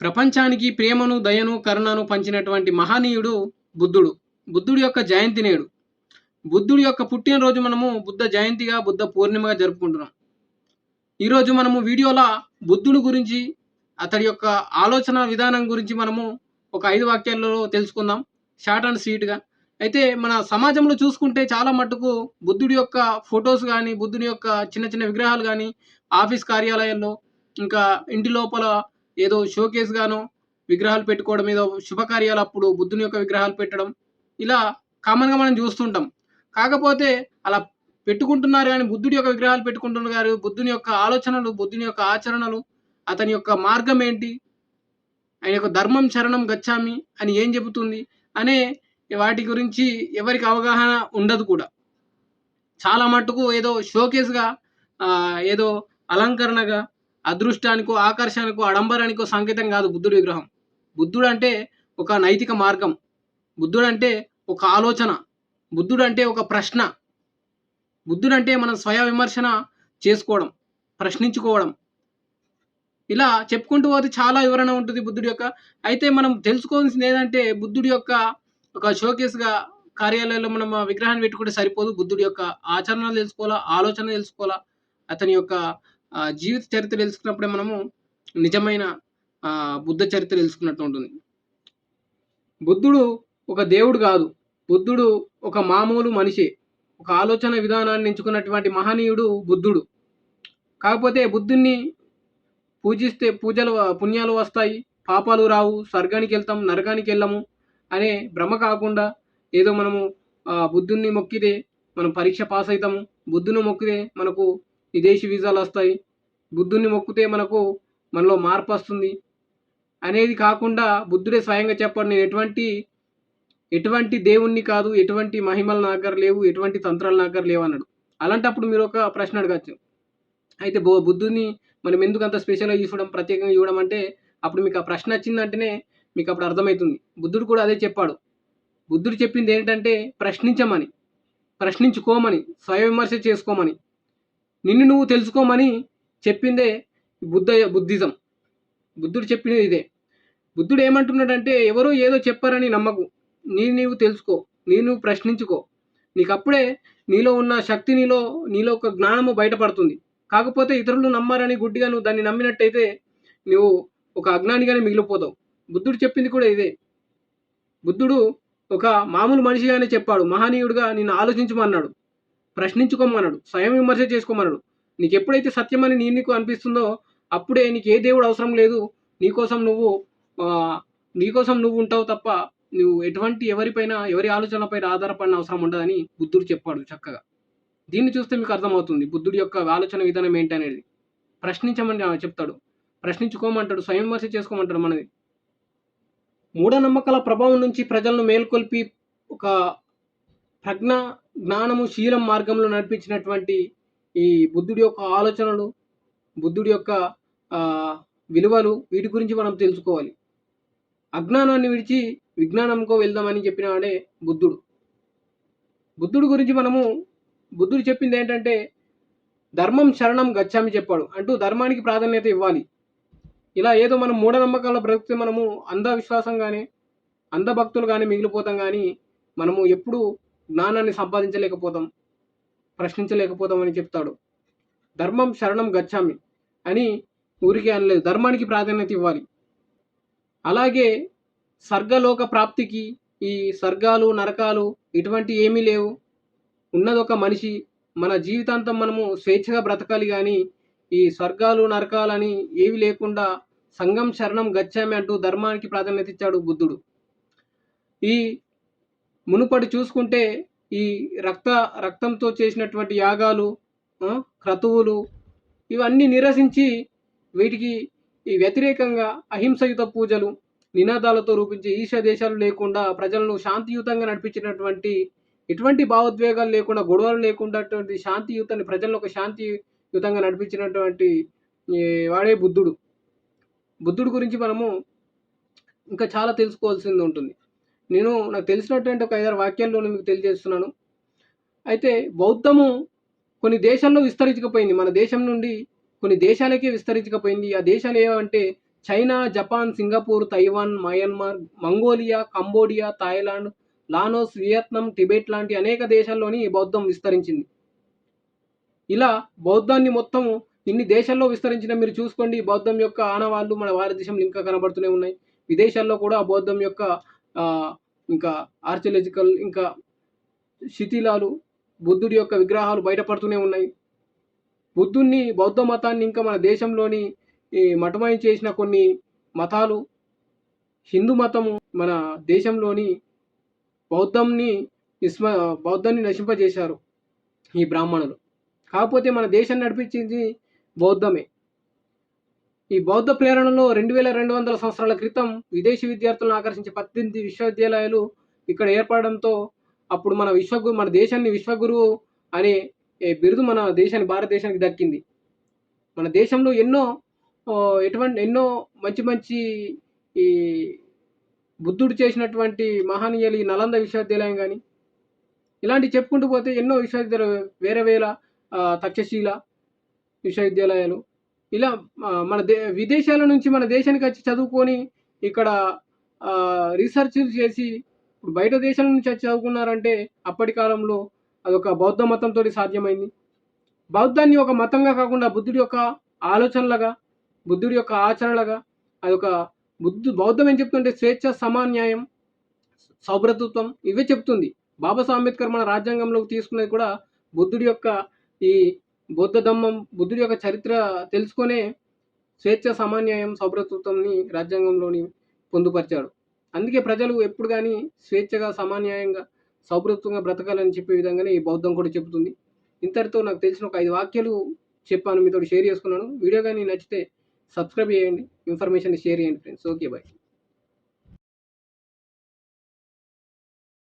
ప్రపంచానికి ప్రేమను దయను కరుణను పంచినటువంటి మహనీయుడు బుద్ధుడు. బుద్ధుడి యొక్క జయంతి నేడు. బుద్ధుడి యొక్క పుట్టినరోజు మనము బుద్ధ జయంతిగా బుద్ధ పూర్ణిమగా జరుపుకుంటున్నాం. ఈరోజు మనము వీడియోలో బుద్ధుడు గురించి అతడి యొక్క ఆలోచన విధానం గురించి మనము ఒక ఐదు వాక్యాలలో తెలుసుకుందాం షార్ట్ అండ్ స్వీట్గా. అయితే మన సమాజంలో చూసుకుంటే చాలా మట్టుకు బుద్ధుడి యొక్క ఫొటోస్ కానీ బుద్ధుడి యొక్క చిన్న చిన్న విగ్రహాలు కానీ ఆఫీస్ కార్యాలయాల్లో ఇంకా ఇంటి లోపల ఏదో షోకేస్ గాను విగ్రహాలు పెట్టుకోవడం ఏదో శుభకార్యాలు అప్పుడు బుద్ధుని యొక్క విగ్రహాలు పెట్టడం ఇలా కామన్గా మనం చూస్తుంటాం. కాకపోతే అలా పెట్టుకుంటున్నారు కానీ బుద్ధుడి యొక్క విగ్రహాలు పెట్టుకుంటున్నారు బుద్ధుని యొక్క ఆలోచనలు బుద్ధుని యొక్క ఆచరణలు అతని యొక్క మార్గం ఏంటి ఆయన యొక్క ధర్మం శరణం గచ్చామి అని ఏం చెబుతుంది అనే వాటి గురించి ఎవరికి అవగాహన ఉండదు కూడా. చాలా మట్టుకు ఏదో షోకేస్గా ఏదో అలంకరణగా అదృష్టానికో ఆకర్షణకో ఆడంబరానికో సంకేతం కాదు బుద్ధుడి విగ్రహం. బుద్ధుడు అంటే ఒక నైతిక మార్గం. బుద్ధుడు అంటే ఒక ఆలోచన. బుద్ధుడు అంటే ఒక ప్రశ్న. బుద్ధుడు అంటే మనం స్వయ విమర్శన చేసుకోవడం ప్రశ్నించుకోవడం. ఇలా చెప్పుకుంటూ పోతే చాలా వివరణ ఉంటుంది బుద్ధుడి యొక్క. అయితే మనం తెలుసుకోవాల్సింది ఏంటంటే బుద్ధుడి యొక్క ఒక షోకేస్గా కార్యాలయంలో మనం ఆ విగ్రహాన్ని పెట్టుకుంటే సరిపోదు. బుద్ధుడి యొక్క ఆచరణ తెలుసుకోవాలా ఆలోచన తెలుసుకోవాలా అతని యొక్క జీవిత చరిత్ర తెలుసుకున్నప్పుడే మనము నిజమైన బుద్ధ చరిత్ర తెలుసుకున్నట్టు ఉంటుంది. బుద్ధుడు ఒక దేవుడు కాదు. బుద్ధుడు ఒక మామూలు మనిషి. ఒక ఆలోచన విధానాన్ని ఎంచుకున్నటువంటి మహనీయుడు బుద్ధుడు. కాకపోతే బుద్ధుణ్ణి పూజిస్తే పూజలు పుణ్యాలు వస్తాయి. పాపాలు రావు. స్వర్గానికి వెళ్తాం నరకానికి వెళ్ళము అనే భ్రమ కాకుండా ఏదో మనము బుద్ధుణ్ణి మొక్కితే మనం పరీక్ష పాస్ అవుతాము బుద్ధుని మొక్కితే మనకు విదేశీ వీసాలు వస్తాయి. బుద్ధుని మొక్కితే మనకు మనలో మార్పు వస్తుంది. అనేది కాకుండా బుద్ధుడే స్వయంగా చెప్పాడు నేను ఎటువంటి ఎటువంటి దేవుణ్ణి కాదు ఎటువంటి మహిమలు నా లేవు ఎటువంటి తంత్రాలు నా లేవు అన్నాడు. అలాంటప్పుడు మీరు ఒక ప్రశ్న అడగచ్చు. అయితే బో బుద్ధుని మనం ఎందుకు అంత స్పెషల్గా చూసుకోవడం ప్రత్యేకంగా చూడడం అంటే అప్పుడు మీకు ఆ ప్రశ్న వచ్చిందంటేనే మీకు అప్పుడు అర్థమవుతుంది. బుద్ధుడు కూడా అదే చెప్పాడు. బుద్ధుడు చెప్పింది ఏంటంటే ప్రశ్నించమని ప్రశ్నించుకోమని స్వయ విమర్శ చేసుకోమని. నిన్ను నువ్వు తెలుసుకోమని చెప్పిందే బుద్ధ బుద్ధిజం. బుద్ధుడు చెప్పినది ఇదే. బుద్ధుడు ఏమంటున్నాడంటే ఎవరో ఏదో చెప్పారని నమ్మకు. నీ నీవు తెలుసుకో నీ నువ్వు ప్రశ్నించుకో. నీకు అప్పుడే నీలో ఉన్న శక్తి నీలో నీలో ఒక జ్ఞానము బయటపడుతుంది. కాకపోతే ఇతరులు నమ్మారని గుడ్డిగా నువ్వు దాన్ని నమ్మినట్టయితే నువ్వు ఒక అజ్ఞానిగానే మిగిలిపోతావు. బుద్ధుడు చెప్పింది కూడా ఇదే. బుద్ధుడు ఒక మామూలు మనిషిగానే చెప్పాడు. మహనీయుడిగా నిన్ను ఆలోచించమన్నాడు. ప్రశ్నించుకోమన్నాడు స్వయం విమర్శ చేసుకోమన్నాడు నీకు ఎప్పుడైతే సత్యమని నీ నీకు అనిపిస్తుందో అప్పుడే నీకు ఏ దేవుడు అవసరం లేదు. నీకోసం నువ్వు నీకోసం నువ్వు ఉంటావు తప్ప నువ్వు ఎటువంటి ఎవరిపైన ఎవరి ఆలోచనలపైన ఆధారపడిన అవసరం ఉండదని బుద్ధుడు చెప్పాడు చక్కగా. దీన్ని చూస్తే మీకు అర్థమవుతుంది బుద్ధుడి యొక్క ఆలోచన విధానం ఏంటనేది. ప్రశ్నించమని చెప్తాడు. ప్రశ్నించుకోమంటాడు స్వయం విమర్శ చేసుకోమంటాడు మనది. మూఢనమ్మకాల ప్రభావం నుంచి ప్రజలను మేల్కొల్పి ఒక ప్రజ్ఞ జ్ఞానము శీలం మార్గంలో నడిపించినటువంటి ఈ బుద్ధుడి యొక్క ఆలోచనలు బుద్ధుడి యొక్క విలువలు వీటి గురించి మనం తెలుసుకోవాలి. అజ్ఞానాన్ని విడిచి విజ్ఞానంకో వెళ్దామని చెప్పిన వాడే బుద్ధుడు. బుద్ధుడి గురించి మనము బుద్ధుడు చెప్పింది ఏంటంటే ధర్మం శరణం గచ్చామి చెప్పాడు. అంటూ ధర్మానికి ప్రాధాన్యత ఇవ్వాలి. ఇలా ఏదో మనం మూఢనమ్మకాల్లో బ్రతికితే మనము అంధవిశ్వాసంగానే అంధభక్తులు కానీ మిగిలిపోతాం కానీ మనము ఎప్పుడు జ్ఞానాన్ని సంపాదించలేకపోతాం ప్రశ్నించలేకపోతాం అని చెప్తాడు. ధర్మం శరణం గచ్చామి అని ఊరికే అనలేదు. ధర్మానికి ప్రాధాన్యత ఇవ్వాలి. అలాగే స్వర్గలోక ప్రాప్తికి ఈ స్వర్గాలు నరకాలు ఇటువంటి ఏమీ లేవు. ఉన్నది ఒక మనిషి. మన జీవితాంతం మనము స్వేచ్ఛగా బ్రతకాలి కానీ ఈ స్వర్గాలు నరకాలని ఏవి లేకుండా సంఘం శరణం గచ్చామి అంటూ ధర్మానికి ప్రాధాన్యత ఇచ్చాడు బుద్ధుడు. ఈ మునుపటి చూసుకుంటే ఈ రక్త రక్తంతో చేసినటువంటి యాగాలు క్రతువులు ఇవన్నీ నిరసించి వీటికి ఈ వ్యతిరేకంగా అహింసయుత పూజలు నినాదాలతో రూపించి ఈశా దేశాలు లేకుండా ప్రజలను శాంతియుతంగా నడిపించినటువంటి ఎటువంటి భావోద్వేగాలు లేకుండా గొడవలు లేకుండా అటువంటి శాంతియుతాన్ని ప్రజలను ఒక శాంతియుతంగా నడిపించినటువంటి వాడే బుద్ధుడు. బుద్ధుడు గురించి మనము ఇంకా చాలా తెలుసుకోవాల్సింది ఉంటుంది. నేను నాకు తెలిసినటువంటి ఒక ఐదారు వాక్యాల్లో మీకు తెలియజేస్తున్నాను. అయితే బౌద్ధము కొన్ని దేశాల్లో విస్తరించకపోయింది. మన దేశం నుండి కొన్ని దేశాలకే విస్తరించకపోయింది. ఆ దేశాలు ఏమంటే China Japan Singapore Taiwan Myanmar Mongolia Cambodia Thailand Laos Vietnam Tibet లాంటి అనేక దేశాల్లోని ఈ బౌద్ధం విస్తరించింది. ఇలా బౌద్ధాన్ని మొత్తము ఇన్ని దేశాల్లో విస్తరించిన మీరు చూసుకోండి ఈ బౌద్ధం యొక్క ఆనవాళ్ళు మన భారతదేశంలో ఇంకా కనబడుతూనే ఉన్నాయి. విదేశాల్లో కూడా బౌద్ధం యొక్క ఇంకా ఆర్చియలాజికల్ ఇంకా శిథిలాలు బుద్ధుడి యొక్క విగ్రహాలు బయటపడుతూనే ఉన్నాయి. బుద్ధుణ్ణి బౌద్ధ మతాన్ని ఇంకా మన దేశంలోని ఈ మఠమయం చేసిన కొన్ని మతాలు హిందూ మతము మన దేశంలోని బౌద్ధంని విస్మ బౌద్ధాన్ని నశింపజేశారు ఈ బ్రాహ్మణులు. కాకపోతే మన దేశాన్ని నడిపించింది బౌద్ధమే. ఈ బౌద్ధ ప్రేరణలో రెండు వేల రెండు వందల సంవత్సరాల క్రితం విదేశీ విద్యార్థులను ఆకర్షించే పద్దెనిమిది విశ్వవిద్యాలయాలు ఇక్కడ ఏర్పడడంతో అప్పుడు మన విశ్వగురు మన దేశాన్ని విశ్వగురువు అనే బిరుదు మన దేశాన్ని భారతదేశానికి దక్కింది. మన దేశంలో ఎన్నో ఎటువంటి ఎన్నో మంచి మంచి ఈ బుద్ధుడు చేసినటువంటి మహనీయులు ఈ నలంద విశ్వవిద్యాలయం కానీ ఇలాంటి చెప్పుకుంటూ పోతే ఎన్నో విశ్వవిద్యాలయాలు వేరే వేల తక్షశీల విశ్వవిద్యాలయాలు ఇలా మన దే విదేశాల నుంచి మన దేశానికి వచ్చి చదువుకొని ఇక్కడ రీసెర్చ్ చేసి ఇప్పుడు బయట దేశాల నుంచి వచ్చి చదువుకున్నారంటే అప్పటి కాలంలో అదొక బౌద్ధ మతంతో సాధ్యమైంది. బౌద్ధాన్ని ఒక మతంగా కాకుండా బుద్ధుడి యొక్క ఆలోచనలుగా బుద్ధుడి యొక్క ఆచరణలుగా అదొక బుద్ధు బౌద్ధం ఏం చెప్తుంటే స్వేచ్ఛ సమాన్యాయం సౌభ్రతత్వం ఇవే చెప్తుంది. బాబాసాహెబ్ అంబేద్కర్ మన రాజ్యాంగంలోకి తీసుకున్నది కూడా బుద్ధుడి యొక్క ఈ బౌద్ధ ధమ్మం బుద్ధుడి యొక్క చరిత్ర తెలుసుకొనే స్వేచ్ఛ సమాన్యాయం సౌభ్రతృత్వంని రాజ్యాంగంలోని పొందుపరిచాడు. అందుకే ప్రజలు ఎప్పుడు కానీ స్వేచ్ఛగా సమాన్యాయంగా సౌభ్రతంగా బ్రతకాలని చెప్పే విధంగానే ఈ బౌద్ధం కూడా చెబుతుంది. ఇంతటితో నాకు తెలిసిన ఒక ఐదు వాక్యాలు చెప్పాను. మీతో షేర్ చేసుకున్నాను. వీడియో కానీ నచ్చితే సబ్స్క్రైబ్ చేయండి. ఇన్ఫర్మేషన్ షేర్ చేయండి ఫ్రెండ్స్. Okay bye.